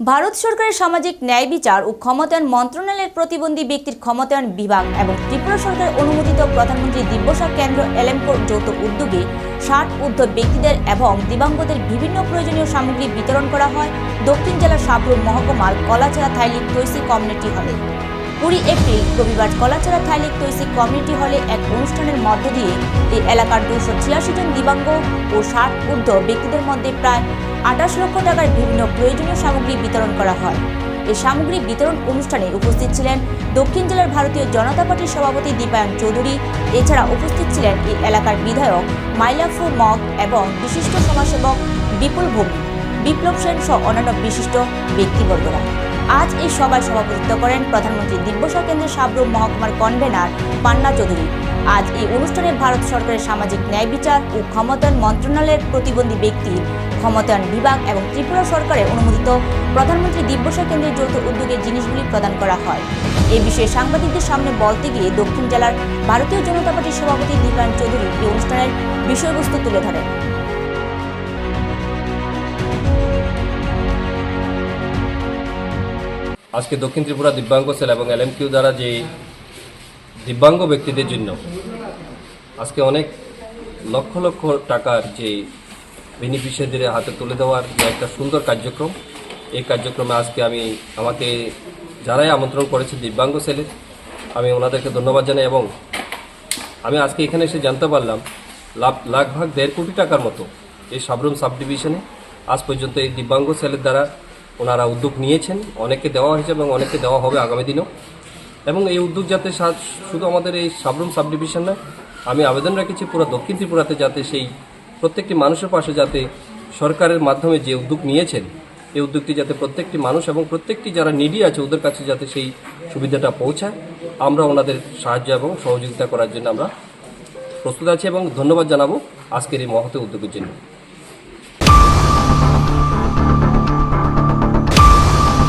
ভারত সরকারের সামাজিক ন্যায় বিচার ও ক্ষমতায়ন মন্ত্রণালয়ের প্রতিবন্ধী ব্যক্তির ক্ষমতায়ন বিভাগ এবং ত্রিপুরা সরকার অনুমোদিত প্রধানমন্ত্রী দিব্যসা কেন্দ্র এলএমকোর যৌথ উদ্যোগে ষাট ঊর্ধ্ব ব্যক্তিদের এবং দিব্যাঙ্গদের বিভিন্ন প্রয়োজনীয় সামগ্রী বিতরণ করা হয়। দক্ষিণ জেলার সাবরুম মহকুমার কলাচারা থাইলি তৈসি কমিউনিটি হলে। কুড়ি এপ্রিল রবিবার কলাচারা থাইলিক তৈসি কমিউনিটি হলে এক অনুষ্ঠানের মধ্য দিয়ে এই এলাকার দুশো ছিয়াশি জন দিব্যাঙ্গ ও ষাট ঊর্ধ্ব ব্যক্তিদের মধ্যে প্রায় আঠাশ লক্ষ টাকার বিভিন্ন প্রয়োজনীয় সামগ্রী বিতরণ করা হয়। এই সামগ্রী বিতরণ অনুষ্ঠানে উপস্থিত ছিলেন দক্ষিণ জেলার ভারতীয় জনতা পার্টির সভাপতি দীপায়ন চৌধুরী, এছাড়া উপস্থিত ছিলেন এই এলাকার বিধায়ক মাইলাফু মগ এবং বিশিষ্ট সমাজসেবক বিপুল ভৌমিক। বিপ্লব সেন সহ অন্যান্য বিশিষ্ট ব্যক্তিবর্গরা। আজ এই সভায় সভাপতিত্ব করেন প্রধানমন্ত্রী দিব্যসা কেন্দ্রের সাবরুম মহকুমার কনভেনার পান্না চৌধুরী। আজ এই অনুষ্ঠানে ভারত সরকারের সামাজিক ন্যায় বিচার ও ক্ষমতায়ন মন্ত্রণালয়ের প্রতিবন্ধী ব্যক্তি, ক্ষমতায়ন বিভাগ এবং ত্রিপুরা সরকারের অনুমোদিত প্রধানমন্ত্রী দিব্যসা কেন্দ্রের যৌথ উদ্যোগে জিনিসগুলি প্রদান করা হয়। এই বিষয়ে সাংবাদিকদের সামনে বলতে গিয়ে দক্ষিণ জেলার ভারতীয় জনতা পার্টির সভাপতি দীপায়ন চৌধুরী এই অনুষ্ঠানের বিষয়বস্তু তুলে ধরেন। আজকে দক্ষিণ ত্রিপুরা দিব্যাঙ্গ সেল এবং এলএমকিউ দ্বারা যে দিব্যাঙ্গ ব্যক্তিদের জন্য আজকে অনেক লক্ষ লক্ষ টাকার যে বেনিফিশিয়ারিদের হাতে তুলে দেওয়ার যে একটা সুন্দর কার্যক্রম, এই কার্যক্রমে আজকে আমি আমাকে যারাই আমন্ত্রণ করেছে দিব্যাঙ্গ সেলের আমি ওনাদেরকে ধন্যবাদ জানাই এবং আমি আজকে এখানে এসে জানতে পারলাম লাভ লাখ ভাগ দেড় কোটি টাকার মতো এই সাবরুম সাব ডিভিশনে আজ পর্যন্ত এই দিব্যাঙ্গ সেলের দ্বারা ওনারা উদ্যোগ নিয়েছেন, অনেককে দেওয়া হয়েছে এবং অনেককে দেওয়া হবে আগামী দিনেও। এবং এই উদ্যোগ যাতে শুধু আমাদের এই সাবরুম সাব ডিভিশন নয়, আমি আবেদন রেখেছি পুরো দক্ষিণ ত্রিপুরাতে যাতে সেই প্রত্যেকটি মানুষের পাশে যাতে সরকারের মাধ্যমে যে উদ্যোগ নিয়েছেন, এই উদ্যোগটি যাতে প্রত্যেকটি মানুষ এবং প্রত্যেকটি যারা নিডি আছে ওদের কাছে যাতে সেই সুবিধাটা পৌঁছায়। আমরা ওনাদের সাহায্য এবং সহযোগিতা করার জন্য আমরা প্রস্তুত আছি এবং ধন্যবাদ জানাব আজকের এই মহতে উদ্যোগের জন্য।